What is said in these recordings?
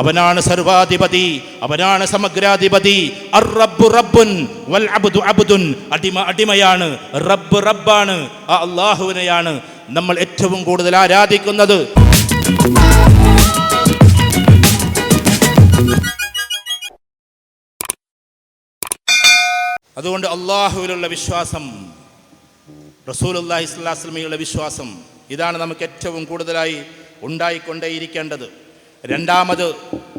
അവനാണ് സർവാധിപതി അവനാണ് സമഗ്രാധിപതി. അടിമ അടിമയാണ് റബ്ബ് റബ്ബാണ് ആ അള്ളാഹുവിനെയാണ് നമ്മൾ ഏറ്റവും കൂടുതൽ ആരാധിക്കുന്നത്. അതുകൊണ്ട് അള്ളാഹുവിലുള്ള വിശ്വാസം റസൂലുല്ലാഹി സ്വലാസ്ലമിയുള്ള വിശ്വാസം ഇതാണ് നമുക്ക് ഏറ്റവും കൂടുതലായി ഉണ്ടായിക്കൊണ്ടേയിരിക്കേണ്ടത്. രണ്ടാമത്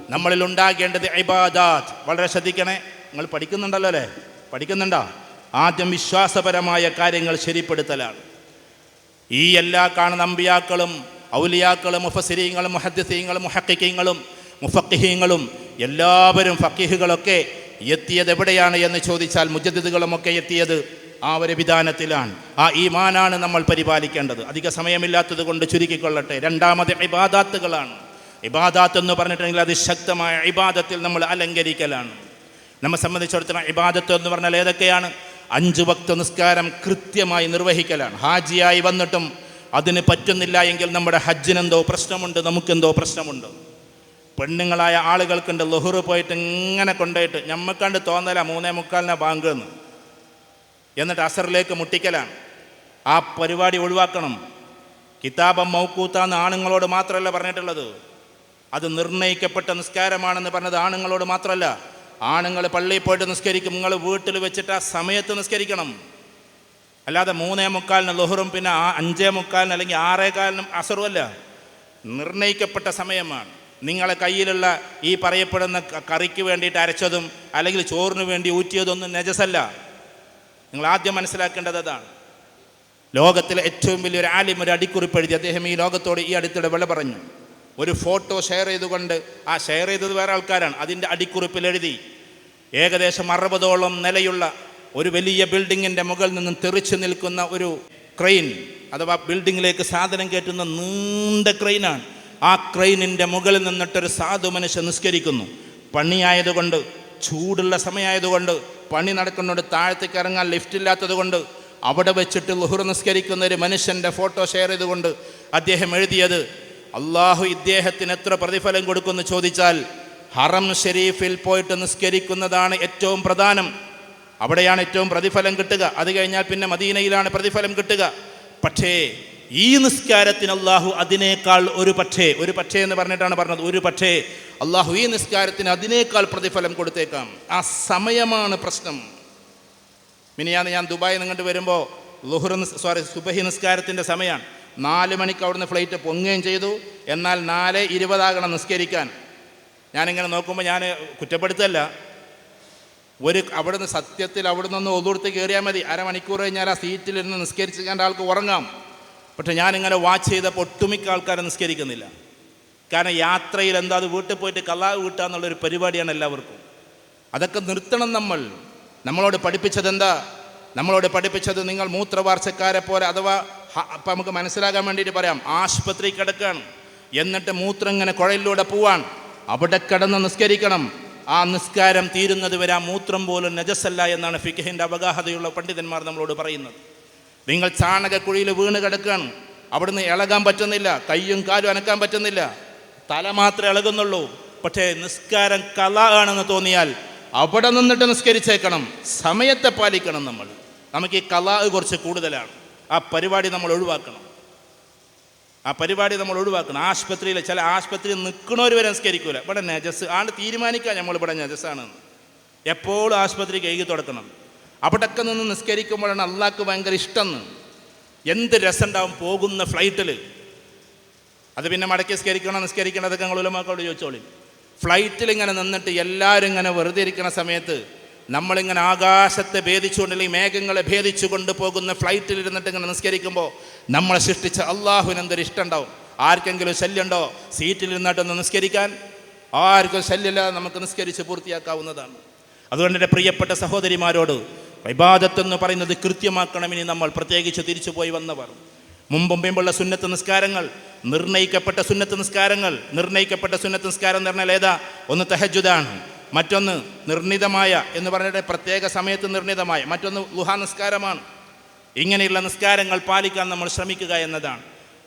നമ്മളിൽ ഉണ്ടാകേണ്ടത് ഇബാദാത്ത്. വളരെ ശ്രദ്ധിക്കണേ. നിങ്ങൾ പഠിക്കുന്നുണ്ടല്ലോ അല്ലേ? പഠിക്കുന്നുണ്ടോ? ആദ്യം വിശ്വാസപരമായ കാര്യങ്ങൾ ശരിപ്പെടുത്തലാണ്. ഈ എല്ലാ കാണുന്ന അമ്പിയാക്കളും ഔലിയാക്കളും മുഫസിരീങ്ങളും മുഹദ്സീങ്ങളും മുഹക്കിക്കീങ്ങളും മുഫക്കിഹീങ്ങളും എല്ലാവരും ഫക്കീഹുകളൊക്കെ എത്തിയത് എവിടെയാണ് എന്ന് ചോദിച്ചാൽ മുജദ്ദിദുകളുമൊക്കെ എത്തിയത് ആ ഒരു വിധാനത്തിലാണ്. ആ ഈമാനാണ് നമ്മൾ പരിപാലിക്കേണ്ടത്. അധിക സമയമില്ലാത്തത് കൊണ്ട് ചുരുക്കിക്കൊള്ളട്ടെ. രണ്ടാമത് ഇബാദാത്തുകളാണ്. ഇബാദാത്ത് എന്ന് പറഞ്ഞിട്ടുണ്ടെങ്കിൽ അത് ശക്തമായ ഇബാദത്തിൽ നമ്മൾ അലങ്കരിക്കലാണ്. നമ്മെ സംബന്ധിച്ചിടത്തോളം ഇബാദത്ത് എന്ന് പറഞ്ഞാൽ ഏതൊക്കെയാണ്? അഞ്ച് ഭക്ത നിസ്കാരം കൃത്യമായി നിർവഹിക്കലാണ്. ഹാജിയായി വന്നിട്ടും അതിന് പറ്റുന്നില്ല എങ്കിൽ നമ്മുടെ ഹജ്ജിനെന്തോ പ്രശ്നമുണ്ട് നമുക്കെന്തോ പ്രശ്നമുണ്ട്. പെണ്ണുങ്ങളായ ആളുകൾക്കുണ്ട് ലഹുറ് പോയിട്ട് ഇങ്ങനെ കൊണ്ടുപോയിട്ട് ഞമ്മക്കണ്ട് തോന്നല മൂന്നേ മുക്കാലിനെ ബാങ്ക് എന്ന്. എന്നിട്ട് അസറിലേക്ക് മുട്ടിക്കലാണ്. ആ പരിപാടി ഒഴിവാക്കണം. കിതാബം മൗക്കൂത്താന്ന് ആണുങ്ങളോട് മാത്രമല്ല പറഞ്ഞിട്ടുള്ളത്. അത് നിർണയിക്കപ്പെട്ട നിസ്കാരമാണെന്ന് പറഞ്ഞത് ആണുങ്ങളോട് മാത്രമല്ല. ആണുങ്ങൾ പള്ളിയിൽ പോയിട്ട് നിസ്കരിക്കും. നിങ്ങൾ വീട്ടിൽ വെച്ചിട്ട് ആ സമയത്ത് നിസ്കരിക്കണം. അല്ലാതെ മൂന്നേ മുക്കാലിന് ലൊഹറും പിന്നെ ആ അഞ്ചേ മുക്കാലിന് അല്ലെങ്കിൽ ആറേ കാലിനും അസറുമല്ല നിർണയിക്കപ്പെട്ട സമയമാണ്. നിങ്ങളെ കയ്യിലുള്ള ഈ പറയപ്പെടുന്ന കറിക്ക് വേണ്ടിയിട്ട് അരച്ചതും അല്ലെങ്കിൽ ചോറിന് വേണ്ടി ഊറ്റിയതൊന്നും നജസല്ല. നിങ്ങൾ ആദ്യം മനസ്സിലാക്കേണ്ടത് അതാണ്. ലോകത്തിലെ ഏറ്റവും വലിയൊരു ആലിം ഒരു അടിക്കുറിപ്പ് അദ്ദേഹം ഈ ലോകത്തോട് ഈ അടുത്തിടെ വിള പറഞ്ഞു. ഒരു ഫോട്ടോ ഷെയർ ചെയ്തുകൊണ്ട് ആ ഷെയർ ചെയ്തത് വേറെ ആൾക്കാരാണ്. അതിന്റെ അടിക്കുറിപ്പിൽ എഴുതി ഏകദേശം അറുപതോളം നിലയുള്ള ഒരു വലിയ ബിൽഡിങ്ങിന്റെ മുകളിൽ നിന്നും തെറിച്ചു നിൽക്കുന്ന ഒരു ക്രെയിൻ അഥവാ ബിൽഡിങ്ങിലേക്ക് സാധനം കയറ്റുന്ന നീണ്ട ക്രെയിനാണ്. ആ ക്രെയിനിന്റെ മുകളിൽ നിന്നിട്ടൊരു സാധു മനുഷ്യൻ നിസ്കരിക്കുന്നു. പണിയായതുകൊണ്ട് ചൂടുള്ള സമയമായതുകൊണ്ട് പണി നടക്കുന്നുണ്ട് താഴത്തേക്ക് ഇറങ്ങാൻ ലിഫ്റ്റ് ഇല്ലാത്തതുകൊണ്ട് അവിടെ വെച്ചിട്ട് ലുഹുർ നിസ്കരിക്കുന്ന ഒരു മനുഷ്യന്റെ ഫോട്ടോ ഷെയർ ചെയ്തുകൊണ്ട് അദ്ദേഹം എഴുതിയത് അള്ളാഹു ഇദ്ദേഹത്തിന് എത്ര പ്രതിഫലം കൊടുക്കുമെന്ന് ചോദിച്ചാൽ ഹറം ഷെരീഫിൽ പോയിട്ട് നിസ്കരിക്കുന്നതാണ് ഏറ്റവും പ്രധാനം. അവിടെയാണ് ഏറ്റവും പ്രതിഫലം കിട്ടുക. അത് കഴിഞ്ഞാൽ പിന്നെ മദീനയിലാണ് പ്രതിഫലം കിട്ടുക. പക്ഷേ ഈ നിസ്കാരത്തിന് അള്ളാഹു അതിനേക്കാൾ ഒരു പക്ഷേ ഒരു പക്ഷേ എന്ന് പറഞ്ഞിട്ടാണ് പറഞ്ഞത് ഒരു പക്ഷേ. അള്ളാഹു ഈ നിസ്കാരത്തിന് അതിനേക്കാൾ പ്രതിഫലം കൊടുത്തേക്കാം. ആ സമയമാണ് പ്രശ്നം. മിനിയാന്ന് ഞാൻ ദുബായിൽ നിങ്ങോട്ട് വരുമ്പോൾ ലുഹുർ സോറി സുബഹി നിസ്കാരത്തിന്റെ സമയമാണ് നാല് മണിക്ക് അവിടുന്ന് ഫ്ലൈറ്റ് പൊങ്ങുകയും ചെയ്തു. എന്നാൽ നാല് ഇരുപതാകണം നിസ്കരിക്കാൻ. ഞാനിങ്ങനെ നോക്കുമ്പോൾ ഞാൻ കുറ്റപ്പെടുത്തല്ല. ഒരു അവിടുന്ന് സത്യത്തിൽ അവിടുന്ന് ഒന്ന് ഒതുർത്ത് കയറിയാൽ മതി. അരമണിക്കൂർ കഴിഞ്ഞാൽ ആ സീറ്റിലിരുന്ന് നിസ്കരിച്ച് കണ്ട ആൾക്ക് ഉറങ്ങാം. പക്ഷെ ഞാനിങ്ങനെ വാച്ച് ചെയ്തപ്പോൾ ഒട്ടുമിക്ക ആൾക്കാരെ നിസ്കരിക്കുന്നില്ല. കാരണം യാത്രയിൽ എന്താ അത് വീട്ടിൽ പോയിട്ട് കള്ളാവ് വീട്ടുക എന്നുള്ളൊരു പരിപാടിയാണ് എല്ലാവർക്കും. അതൊക്കെ നിർത്തണം നമ്മൾ. നമ്മളോട് പഠിപ്പിച്ചത് എന്താ നമ്മളോട് പഠിപ്പിച്ചത് നിങ്ങൾ മൂത്രവാർച്ചക്കാരെ പോലെ അഥവാ അപ്പം നമുക്ക് മനസ്സിലാക്കാൻ വേണ്ടിയിട്ട് പറയാം. ആശുപത്രി കിടക്കുകയാണ്. എന്നിട്ട് മൂത്രം ഇങ്ങനെ കുഴലിലൂടെ പോവാണ്. അവിടെ കിടന്ന് നിസ്കരിക്കണം. ആ നിസ്കാരം തീരുന്നത് വരെ ആ മൂത്രം പോലും നജസല്ല എന്നാണ് ഫിഖഹിന്റെ അവഗാഹതയുള്ള പണ്ഡിതന്മാർ നമ്മളോട് പറയുന്നത്. നിങ്ങൾ ചാണകക്കുഴിയിൽ വീണ് കിടക്കുകയാണ്. അവിടുന്ന് ഇളകാൻ പറ്റുന്നില്ല. കയ്യും കാലും അനക്കാൻ പറ്റുന്നില്ല. തല മാത്രമേ ഇളകുന്നുള്ളൂ. പക്ഷേ നിസ്കാരം കല ആണെന്ന് തോന്നിയാൽ അവിടെ നിന്നിട്ട് നിസ്കരിച്ചേക്കണം. സമയത്തെ പാലിക്കണം നമ്മൾ. നമുക്ക് ഈ കല കുറച്ച് കൂടുതലാണ്. ആ പരിപാടി നമ്മൾ ഒഴിവാക്കണം. ആ പരിപാടി നമ്മൾ ഒഴിവാക്കണം. ആശുപത്രിയിൽ ചില ആശുപത്രിയിൽ നിൽക്കണവർ വരെ നിസ്കരിക്കൂല. ഇവിടെ നജസ് ആണ് തീരുമാനിക്കുക നമ്മൾ ഇവിടെ നജസ്സാണെന്ന് എപ്പോഴും ആശുപത്രി കഴുകി തുടക്കണം. അവിടെയൊക്കെ നിന്ന് നിസ്കരിക്കുമ്പോഴാണ് അള്ളാഹ്ക്ക് ഭയങ്കര ഇഷ്ടം. എന്ത് രസമുണ്ടാവും പോകുന്ന ഫ്ലൈറ്റിൽ അത് പിന്നെ മടക്കി നിസ്കരിക്കണോ നിസ്കരിക്കണം അതൊക്കെ ഞങ്ങൾ ഉലമാക്കളോട് ചോദിച്ചോളി. ഫ്ലൈറ്റിൽ ഇങ്ങനെ നിന്നിട്ട് എല്ലാവരും ഇങ്ങനെ വെറുതെ ഇരിക്കുന്ന സമയത്ത് നമ്മളിങ്ങനെ ആകാശത്തെ ഭേദിച്ചുകൊണ്ട് അല്ലെങ്കിൽ മേഘങ്ങളെ ഭേദിച്ചു പോകുന്ന ഫ്ലൈറ്റിൽ ഇരുന്നിട്ട് ഇങ്ങനെ നിസ്കരിക്കുമ്പോൾ നമ്മളെ സൃഷ്ടിച്ച അള്ളാഹുവിന് എന്തൊരു ഇഷ്ടം ഉണ്ടാവും ആർക്കെങ്കിലും ശല്യമുണ്ടോ? സീറ്റിൽ ഇരുന്നിട്ടൊന്ന് നിസ്കരിക്കാൻ? ആർക്കും ശല്യമില്ലാതെ നമുക്ക് നിസ്കരിച്ച് പൂർത്തിയാക്കാവുന്നതാണ്. അതുകൊണ്ട് എന്റെ പ്രിയപ്പെട്ട സഹോദരിമാരോട് ഇബാദത്ത് എന്ന് പറയുന്നത് കൃത്യമാക്കണമെന്ന് നമ്മൾ പ്രത്യേകിച്ച് തിരിച്ചു പോയി വന്നവർ. മുമ്പും മുമ്പുള്ള സുന്നത്ത് നിസ്കാരങ്ങൾ നിർണയിക്കപ്പെട്ട സുന്നത്ത് നിസ്കാരങ്ങൾ നിർണയിക്കപ്പെട്ട സുന്നത്ത് നിസ്കാരം എന്ന് പറഞ്ഞാൽ ഏതാ? ഒന്ന് തെഹജുദാണ് മറ്റൊന്ന് നിർണിതമായ എന്ന് പറഞ്ഞിട്ട് പ്രത്യേക സമയത്ത് നിർണിതമായ മറ്റൊന്ന് ലുഹാ നിസ്കാരമാണ്. ഇങ്ങനെയുള്ള നിസ്കാരങ്ങൾ പാലിക്കാൻ നമ്മൾ ശ്രമിക്കുക എന്നതാണ്.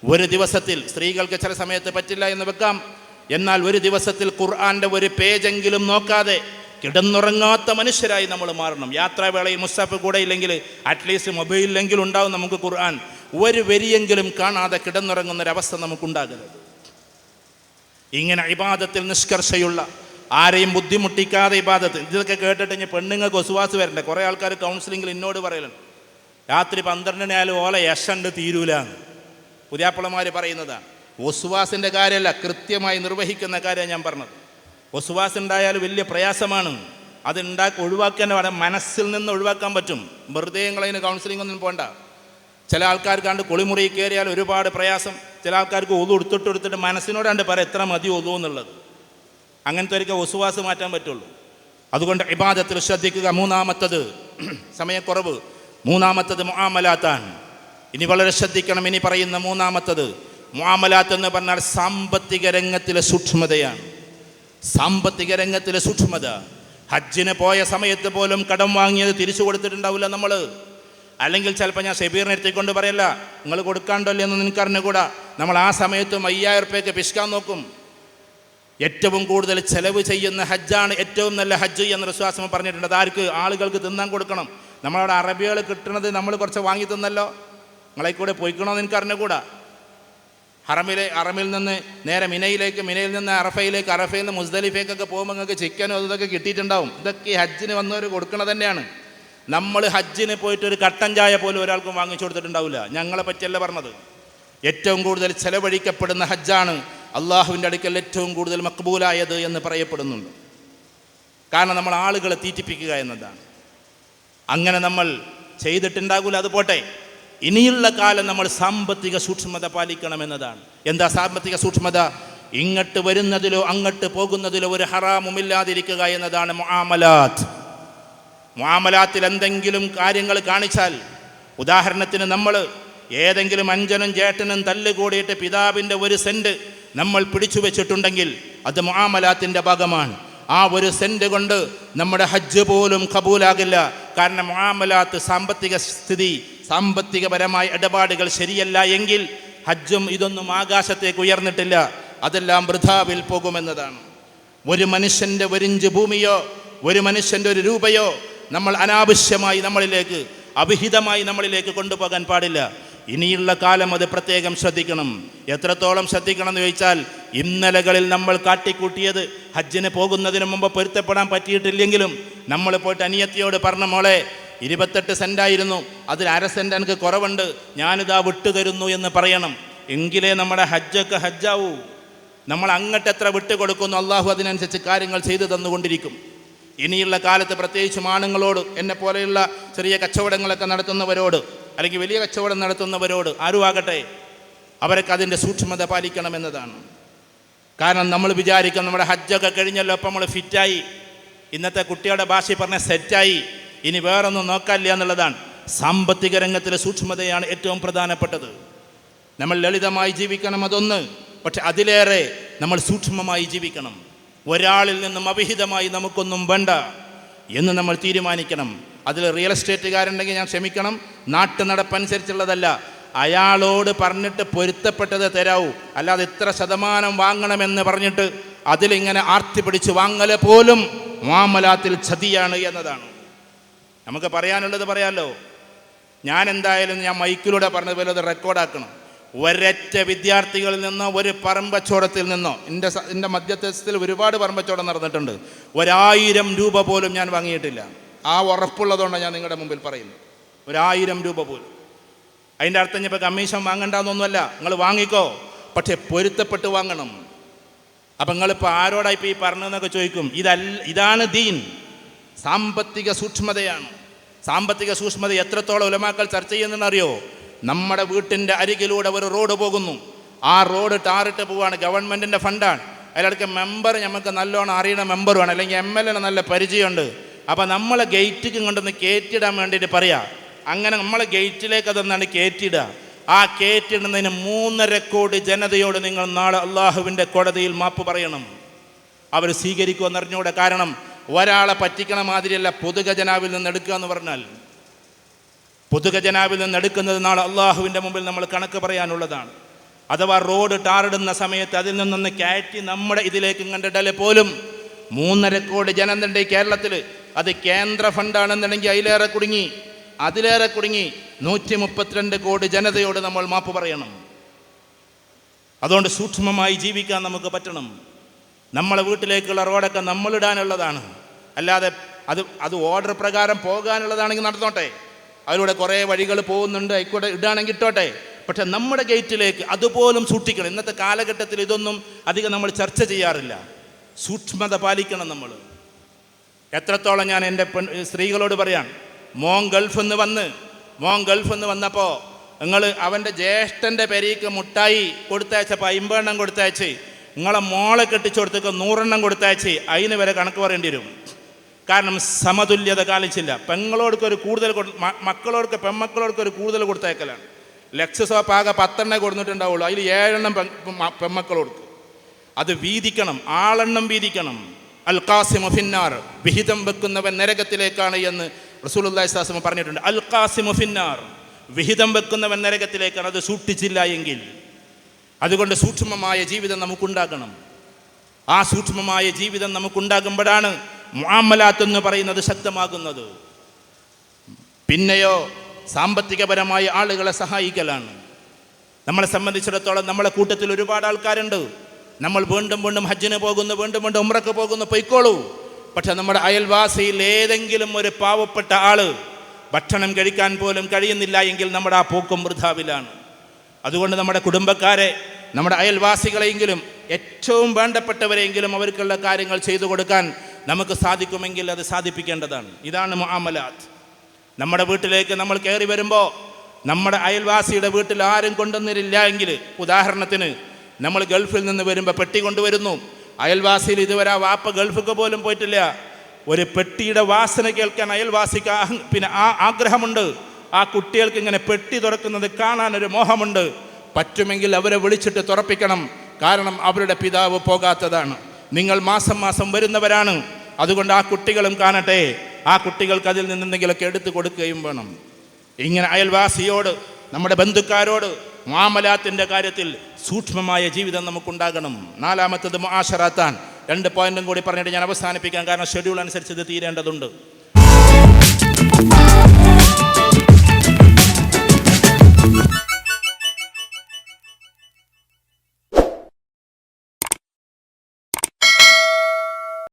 ഒരു ദിവസത്തിൽ സ്ത്രീകൾക്ക് ചില സമയത്ത് പറ്റില്ല എന്ന് വെക്കാം. എന്നാൽ ഒരു ദിവസത്തിൽ ഖുർആന്റെ ഒരു പേജെങ്കിലും നോക്കാതെ കിടന്നുറങ്ങാത്ത മനുഷ്യരായി നമ്മൾ മാറണം. യാത്രാവേളയിൽ മുസ്താഫ് കൂടെ ഇല്ലെങ്കിൽ അറ്റ്ലീസ്റ്റ് മൊബൈലിലെങ്കിലും ഉണ്ടാവും നമുക്ക് ഖുർആൻ. ഒരു വരിയെങ്കിലും കാണാതെ കിടന്നുറങ്ങുന്ന ഒരവസ്ഥ നമുക്കുണ്ടാകരുത്. ഇങ്ങനെ ഇബാദത്തിൽ നിഷ്കർഷയുള്ള ആരെയും ബുദ്ധിമുട്ടിക്കാതെ ഇബാദത്ത്. ഇതൊക്കെ കേട്ടിട്ട് ഇനി പെണ്ണുങ്ങൾക്ക് ഒസുവാസ് വരണ്ടേ? കുറേ ആൾക്കാർ കൗൺസിലിങ്ങിൽ എന്നോട് പറയലുണ്ട്. രാത്രി പന്ത്രണ്ടിനായാലും ഓല യശണ്ട് തീരൂല പുതിയാപ്പിളമാർ പറയുന്നതാണ് ഒസുവാസിന്റെ കാര്യമല്ല കൃത്യമായി നിർവഹിക്കുന്ന കാര്യം ഞാൻ പറഞ്ഞത്. ഒസുവാസ് ഉണ്ടായാൽ വലിയ പ്രയാസമാണ്. അത് ഉണ്ടാക്കി ഒഴിവാക്കാൻ വേണം മനസ്സിൽ നിന്ന് ഒഴിവാക്കാൻ പറ്റും. വെറുതെ കൗൺസിലിംഗ് ഒന്നും പോണ്ട. ചില ആൾക്കാർക്കാണ്ട് കുളിമുറി കയറിയാൽ ഒരുപാട് പ്രയാസം. ചില ആൾക്കാർക്ക് ഒതു എടുത്തിട്ട് എടുത്തിട്ട് മനസ്സിനോടാണ്ട് പറയാം എത്ര മതി ഒതു എന്നുള്ളത്. അങ്ങനത്തെ ഒരിക്കൽ ഒസുവാസ് മാറ്റാൻ പറ്റുള്ളൂ. അതുകൊണ്ട് ഇബാദത്തിൽ ശ്രദ്ധിക്കുക. മൂന്നാമത്തത് സമയക്കുറവ്. മൂന്നാമത്തത് മുആമലാത്താണ് ഇനി വളരെ ശ്രദ്ധിക്കണം. ഇനി പറയുന്ന മൂന്നാമത്തത് മുആമലാത്ത് എന്ന് പറഞ്ഞാൽ സാമ്പത്തിക രംഗത്തിലെ സൂക്ഷ്മതയാണ്. സാമ്പത്തിക രംഗത്തിലെ സൂക്ഷ്മത. ഹജ്ജിന് പോയ സമയത്ത് പോലും കടം വാങ്ങിയത് തിരിച്ചു കൊടുത്തിട്ടുണ്ടാവില്ല നമ്മൾ അല്ലെങ്കിൽ ചിലപ്പോൾ ഞാൻ ഷെബീറിനെ എത്തിക്കൊണ്ട് പറയല്ല നിങ്ങൾ കൊടുക്കാണ്ടല്ലേ എന്ന് നിനക്കറിഞ്ഞുകൂടാ? നമ്മൾ ആ സമയത്തും അയ്യായിരം റുപ്യക്ക് പിശുക്കാൻ നോക്കും. ഏറ്റവും കൂടുതൽ ചെലവ് ചെയ്യുന്ന ഹജ്ജാണ് ഏറ്റവും നല്ല ഹജ്ജ് എന്ന വിശ്വാസം പറഞ്ഞിട്ടുണ്ട്. അതാർക്ക്? ആളുകൾക്ക് തിന്നാൻ കൊടുക്കണം. നമ്മളവിടെ അറബികൾ കിട്ടുന്നത് നമ്മൾ കുറച്ച് വാങ്ങി തിന്നല്ലോ. നിങ്ങളെ കൂടെ പോയിക്കണമെന്ന് എനിക്ക് അറിഞ്ഞുകൂടാ ഹറമിലെ അറമിൽ നിന്ന് നേരെ മിനയിലേക്ക് മിനയിൽ നിന്ന് അറഫയിലേക്ക് അറഫയിൽ നിന്ന് മുസ്ദലിഫേക്കൊക്കെ പോകുമ്പോൾ നിങ്ങൾക്ക് ചിക്കനും അതൊക്കെ കിട്ടിയിട്ടുണ്ടാവും. ഇതൊക്കെ ഹജ്ജിന് വന്നവർ കൊടുക്കണത് തന്നെയാണ്. നമ്മൾ ഹജ്ജിന് പോയിട്ട് ഒരു കട്ടൻ ചായ പോലും ഒരാൾക്കും വാങ്ങിച്ചു കൊടുത്തിട്ടുണ്ടാവില്ല. ഞങ്ങളെ പറ്റിയല്ല പറഞ്ഞത്. ഏറ്റവും കൂടുതൽ ചെലവഴിക്കപ്പെടുന്ന ഹജ്ജാണ് അള്ളാഹുവിന്റെ അടുക്കൽ ഏറ്റവും കൂടുതൽ മക്ബൂലായത് എന്ന് പറയപ്പെടുന്നുണ്ട്. കാരണം നമ്മൾ ആളുകളെ തീറ്റിപ്പിക്കുക എന്നതാണ്. അങ്ങനെ നമ്മൾ ചെയ്തിട്ടുണ്ടാകില്ല അത് പോട്ടെ. ഇനിയുള്ള കാലം നമ്മൾ സാമ്പത്തിക സൂക്ഷ്മത പാലിക്കണമെന്നതാണ് എന്താ സാമ്പത്തിക സൂക്ഷ്മത? ഇങ്ങോട്ട് വരുന്നതിലോ അങ്ങോട്ട് പോകുന്നതിലോ ഒരു ഹറാമുമില്ലാതിരിക്കുക എന്നതാണ് മുആമലാത്ത്. മുആമലാത്തിൽ എന്തെങ്കിലും കാര്യങ്ങൾ കാണിച്ചാൽ ഉദാഹരണത്തിന് നമ്മൾ ഏതെങ്കിലും അഞ്ചനും ചേട്ടനും തല്ലുകൂടിയിട്ട് പിതാവിന്റെ ഒരു സെന്റ് നമ്മൾ പിടിച്ചു വെച്ചിട്ടുണ്ടെങ്കിൽ അത് മുആമലാത്തിന്റെ ഭാഗമാണ്. ആ ഒരു സെന്റ് കൊണ്ട് നമ്മുടെ ഹജ്ജ് പോലും കബൂലാകില്ല. കാരണം മുആമലാത്ത് സാമ്പത്തിക സ്ഥിതി സാമ്പത്തികപരമായ ഇടപാടുകൾ ശരിയല്ല എങ്കിൽ ഹജ്ജും ഇതൊന്നും ആകാശത്തേക്ക് ഉയർന്നിട്ടില്ല. അതെല്ലാം വൃഥാവിൽ പോകുമെന്നതാണ്. ഒരു മനുഷ്യന്റെ ഒരിഞ്ച് ഭൂമിയോ ഒരു മനുഷ്യന്റെ ഒരു രൂപയോ നമ്മൾ അനാവശ്യമായി നമ്മളിലേക്ക് അവിഹിതമായി നമ്മളിലേക്ക് കൊണ്ടുപോകാൻ പാടില്ല. ഇനിയുള്ള കാലം അത് പ്രത്യേകം ശ്രദ്ധിക്കണം. എത്രത്തോളം ശ്രദ്ധിക്കണം എന്ന് ചോദിച്ചാൽ ഇന്നലകളിൽ നമ്മൾ കാട്ടിക്കൂട്ടിയത് ഹജ്ജിന് പോകുന്നതിന് മുമ്പ് പൊരുത്തപ്പെടാൻ പറ്റിയിട്ടില്ലെങ്കിലും നമ്മൾ പോയിട്ട് അനിയത്തിയോട് പറഞ്ഞ മോളെ ഇരുപത്തെട്ട് സെന്റായിരുന്നു അതിൽ അര സെന്റ് എനിക്ക് കുറവുണ്ട്. ഞാനിതാ വിട്ടുതരുന്നു എന്ന് പറയണം. എങ്കിലേ നമ്മുടെ ഹജ്ജൊക്കെ ഹജ്ജാവൂ. നമ്മൾ അങ്ങോട്ട് എത്ര വിട്ടുകൊടുക്കുന്നു അള്ളാഹു അതിനനുസരിച്ച് കാര്യങ്ങൾ ചെയ്തു തന്നുകൊണ്ടിരിക്കും. ഇനിയുള്ള കാലത്ത് പ്രത്യേകിച്ചും ആണുങ്ങളോട് എന്നെ പോലെയുള്ള ചെറിയ കച്ചവടങ്ങളൊക്കെ നടത്തുന്നവരോട് അല്ലെങ്കിൽ വലിയ കച്ചവടം നടത്തുന്നവരോട് ആരുമാകട്ടെ അവരൊക്കെ അതിന്റെ സൂക്ഷ്മത പാലിക്കണം പാലിക്കണമെന്നതാണ് കാരണം നമ്മൾ വിചാരിക്കും നമ്മുടെ ഹജ്ജൊക്കെ കഴിഞ്ഞല്ലോ അപ്പം നമ്മൾ ഫിറ്റായി. ഇന്നത്തെ കുട്ടിയുടെ ഭാഷയിൽ പറഞ്ഞ സെറ്റായി. ഇനി വേറൊന്നും നോക്കാനില്ല എന്നുള്ളതാണ്. സാമ്പത്തിക രംഗത്തിലെ സൂക്ഷ്മതയാണ് ഏറ്റവും പ്രധാനപ്പെട്ടത്. നമ്മൾ ലളിതമായി ജീവിക്കണം അതൊന്ന് പക്ഷെ അതിലേറെ നമ്മൾ സൂക്ഷ്മമായി ജീവിക്കണം. ഒരാളിൽ നിന്നും അവിഹിതമായി നമുക്കൊന്നും വേണ്ട എന്ന് നമ്മൾ തീരുമാനിക്കണം. അതിൽ റിയൽ എസ്റ്റേറ്റുകാരുണ്ടെങ്കിൽ ഞാൻ ക്ഷമിക്കണം. നാട്ടു നടപ്പനുസരിച്ചുള്ളതല്ല അയാളോട് പറഞ്ഞിട്ട് പൊരുത്തപ്പെട്ടത് തരാവൂ. അല്ലാതെ ഇത്ര ശതമാനം വാങ്ങണമെന്ന് പറഞ്ഞിട്ട് അതിലിങ്ങനെ ആർത്തി പിടിച്ച് വാങ്ങൽ പോലും മാമലാത്തിൽ ചതിയാണ് എന്നതാണ്. നമുക്ക് പറയാനുള്ളത് പറയാമല്ലോ ഞാൻ എന്തായാലും ഞാൻ മൈക്കിലൂടെ പറഞ്ഞതുപോലെ അത് റെക്കോർഡാക്കണം. ഒരൊറ്റ വിദ്യാർത്ഥികളിൽ നിന്നോ ഒരു പറമ്പച്ചോടത്തിൽ നിന്നോ എന്റെ എന്റെ മധ്യസ്ഥത്തിൽ ഒരുപാട് പറമ്പച്ചോടം നടന്നിട്ടുണ്ട്. ഒരായിരം രൂപ പോലും ഞാൻ വാങ്ങിയിട്ടില്ല. ആ ഉറപ്പുള്ളതുകൊണ്ടാണ് ഞാൻ നിങ്ങളുടെ മുമ്പിൽ പറയുന്നത് ഒരായിരം രൂപ പോലും. അതിന്റെ അർത്ഥം ഇപ്പോൾ കമ്മീഷൻ വാങ്ങണ്ടെന്നൊന്നുമല്ല. നിങ്ങൾ വാങ്ങിക്കോ. പക്ഷേ പൊരുത്തപ്പെട്ട് വാങ്ങണം. അപ്പം നിങ്ങളിപ്പോൾ ആരോടാ ഇപ്പോൾ ഈ പറഞ്ഞതെന്നൊക്കെ ചോദിക്കും. ഇതല്ല ഇതാണ് ദീൻ. സാമ്പത്തിക സൂക്ഷ്മതയാണ്. സാമ്പത്തിക സൂക്ഷ്മത എത്രത്തോളം ഉലമാക്കൾ ചർച്ച ചെയ്യുന്നതെന്നറിയോ നമ്മുടെ വീട്ടിന്റെ അരികിലൂടെ ഒരു റോഡ് പോകുന്നു. ആ റോഡ് ടാറിട്ട് പോവാണ്. ഗവൺമെന്റിന്റെ ഫണ്ടാണ്. അതിലിടയ്ക്ക് മെമ്പർ നമുക്ക് നല്ലോണം അറിയണ മെമ്പറുമാണ്. അല്ലെങ്കിൽ എം എൽ എന് നല്ല പരിചയമുണ്ട്. അപ്പം നമ്മളെ ഗേറ്റിക്ക് കൊണ്ടൊന്ന് കയറ്റിടാൻ വേണ്ടിയിട്ട് പറയാം. അങ്ങനെ നമ്മളെ ഗേറ്റിലേക്ക് അതൊന്നാണ് കയറ്റിയിടുക ആ കയറ്റിടുന്നതിന് മൂന്നര കോടി ജനതയോട് നിങ്ങൾ നാളെ അള്ളാഹുവിന്റെ കോടതിയിൽ മാപ്പ് പറയണം. അവർ സ്വീകരിക്കുമെന്ന് അറിഞ്ഞുകൂടെ കാരണം ഒരാളെ പറ്റിക്കണ മാതിരിയല്ല പൊതുഖജനാവിൽ നിന്ന് എടുക്കുക എന്ന് പറഞ്ഞാൽ. പൊതുഖജനാവിൽ നിന്ന് എടുക്കുന്നത് നാളെ അള്ളാഹുവിന്റെ മുമ്പിൽ നമ്മൾ കണക്ക് പറയാനുള്ളതാണ്. അഥവാ റോഡ് ടാറിടുന്ന സമയത്ത് അതിൽ നിന്നൊന്ന് കയറ്റി നമ്മുടെ ഇതിലേക്ക് കണ്ടിട്ടാൽ പോലും മൂന്നര കോടി ജനതണ്ട് ഈ കേരളത്തിൽ അത് കേന്ദ്ര ഫണ്ടാണെന്നുണ്ടെങ്കിൽ അതിലേറെ കുടുങ്ങി. അതിലേറെ കുടുങ്ങി. നൂറ്റി മുപ്പത്തിരണ്ട് കോടി ജനതയോട് നമ്മൾ മാപ്പ് പറയണം. അതുകൊണ്ട് സൂക്ഷ്മമായി ജീവിക്കാൻ നമുക്ക് പറ്റണം. നമ്മളെ വീട്ടിലേക്കുള്ള റോഡൊക്കെ നമ്മളിടാനുള്ളതാണ്. അല്ലാതെ അത് അത് ഓർഡർ പ്രകാരം പോകാനുള്ളതാണെങ്കിൽ നടന്നോട്ടെ. അതിലൂടെ കുറേ വഴികൾ പോകുന്നുണ്ട് ആയിക്കോട്ടെ ഇടാണെങ്കിൽ ഇട്ടോട്ടെ. പക്ഷെ നമ്മുടെ ഗേറ്റിലേക്ക് അതുപോലും സൂക്ഷിക്കണം. ഇന്നത്തെ കാലഘട്ടത്തിൽ ഇതൊന്നും അധികം നമ്മൾ ചർച്ച ചെയ്യാറില്ല. സൂക്ഷ്മത പാലിക്കണം നമ്മൾ. എത്രത്തോളം ഞാൻ എന്റെ പെൺ സ്ത്രീകളോട് പറയാം? മോൻ ഗൾഫ് എന്ന് വന്ന് മോൻ ഗൾഫ് എന്ന് വന്നപ്പോൾ നിങ്ങൾ അവന്റെ ജ്യേഷ്ഠന്റെ പെരീക്ക് മുട്ടായി കൊടുത്തയച്ചപ്പോൾ അമ്പെണ്ണം കൊടുത്തയച്ച് നിങ്ങളെ മോളെ കെട്ടിച്ചു കൊടുത്തേക്ക് നൂറെണ്ണം കൊടുത്തയച്ച് അതിന് വരെ കണക്ക് പറയേണ്ടി വരും. കാരണം സമതുല്യത കാണിച്ചില്ല. പെങ്ങളോടൊക്കെ ഒരു കൂടുതൽ കൊടു- പെമ്മക്കളോടൊക്കെ ഒരു കൂടുതൽ കൊടുത്തയക്കലാണ്. ലക്ഷ്യസോപ്പ് ആകെ പത്തെണ്ണേ കൊടുത്തിട്ടുണ്ടാവുള്ളൂ അതിൽ ഏഴെണ്ണം പെൺമക്കളോർക്ക് അത് വീതിക്കണം ആളെണ്ണം വീതിക്കണം. അൽ ഖാസിമ ഫിന്നാർ. വിഹിതം വെക്കുന്നവൻ നരകത്തിലേക്കാണ് എന്ന് അലൈഹി വസല്ലം പറഞ്ഞിട്ടുണ്ട്. അൽ ഖാസിമ ഫിന്നാർ. വിഹിതം വെക്കുന്നവൻ നരകത്തിലേക്കാണ്. അത് സൂക്ഷിച്ചില്ല എങ്കിൽ അതുകൊണ്ട് സൂക്ഷ്മമായ ജീവിതം നമുക്കുണ്ടാകണം. ആ സൂക്ഷ്മമായ ജീവിതം നമുക്കുണ്ടാകുമ്പോഴാണ് മുആമലാത്ത് എന്ന് പറയുന്നത് ശക്തമാകുന്നത്. പിന്നെയോ സാമ്പത്തികപരമായ ആളുകളെ സഹായിക്കലാണ്. നമ്മളെ സംബന്ധിച്ചിടത്തോളം നമ്മളെ കൂട്ടത്തിൽ ഒരുപാട് ആൾക്കാരുണ്ട്. നമ്മൾ വീണ്ടും വീണ്ടും ഹജ്ജിന് പോകുന്നു വീണ്ടും വീണ്ടും ഉമ്രക്ക് പോകുന്നു പൊയ്ക്കോളൂ. പക്ഷെ നമ്മുടെ അയൽവാസിയിൽ ഏതെങ്കിലും ഒരു പാവപ്പെട്ട ആൾ ഭക്ഷണം കഴിക്കാൻ പോലും കഴിയുന്നില്ല എങ്കിൽ നമ്മുടെ ആ പൂക്കും വൃഥാവിലാണ്. അതുകൊണ്ട് നമ്മുടെ കുടുംബക്കാരെ നമ്മുടെ അയൽവാസികളെങ്കിലും ഏറ്റവും വേണ്ടപ്പെട്ടവരെയെങ്കിലും അവർക്കുള്ള കാര്യങ്ങൾ ചെയ്തു കൊടുക്കാൻ നമുക്ക് സാധിക്കുമെങ്കിൽ അത് സാധിപ്പിക്കേണ്ടതാണ്. ഇതാണ് മാമലാത്ത് നമ്മുടെ വീട്ടിലേക്ക് നമ്മൾ കയറി വരുമ്പോൾ നമ്മുടെ അയൽവാസിയുടെ വീട്ടിൽ ആരും കൊണ്ടുവന്നില്ല എങ്കിൽ ഉദാഹരണത്തിന് നമ്മൾ ഗൾഫിൽ നിന്ന് വരുമ്പോൾ പെട്ടി കൊണ്ടുവരുന്നു. അയൽവാസിയിൽ ഇതുവരെ ആ വാപ്പ ഗൾഫിക്ക് പോലും പോയിട്ടില്ല. ഒരു പെട്ടിയുടെ വാസന കേൾക്കാൻ അയൽവാസിക്ക് പിന്നെ ആ ആഗ്രഹമുണ്ട്. ആ കുട്ടികൾക്ക് ഇങ്ങനെ പെട്ടി തുറക്കുന്നത് കാണാൻ ഒരു മോഹമുണ്ട്. പറ്റുമെങ്കിൽ അവരെ വിളിച്ചിട്ട് തുറപ്പിക്കണം. കാരണം അവരുടെ പിതാവ് പോകാത്തതാണ്. നിങ്ങൾ മാസം മാസം വരുന്നവരാണ്. അതുകൊണ്ട് ആ കുട്ടികളും കാണട്ടെ. ആ കുട്ടികൾക്ക് അതിൽ നിന്നെന്തെങ്കിലുമൊക്കെ എടുത്തു കൊടുക്കുകയും വേണം. ഇങ്ങനെ അയൽവാസിയോട് നമ്മുടെ ബന്ധുക്കാരോട് മാമലാത്തിന്റെ കാര്യത്തിൽ സൂക്ഷ്മമായ ജീവിതം നമുക്കുണ്ടാകണം. നാലാമത്തത് ആശറാത്താൻ രണ്ട് പോയിന്റും കൂടി പറഞ്ഞിട്ട് ഞാൻ അവസാനിപ്പിക്കാം. കാരണം ഷെഡ്യൂൾ അനുസരിച്ച് ഇത് തീരേണ്ടതുണ്ട്.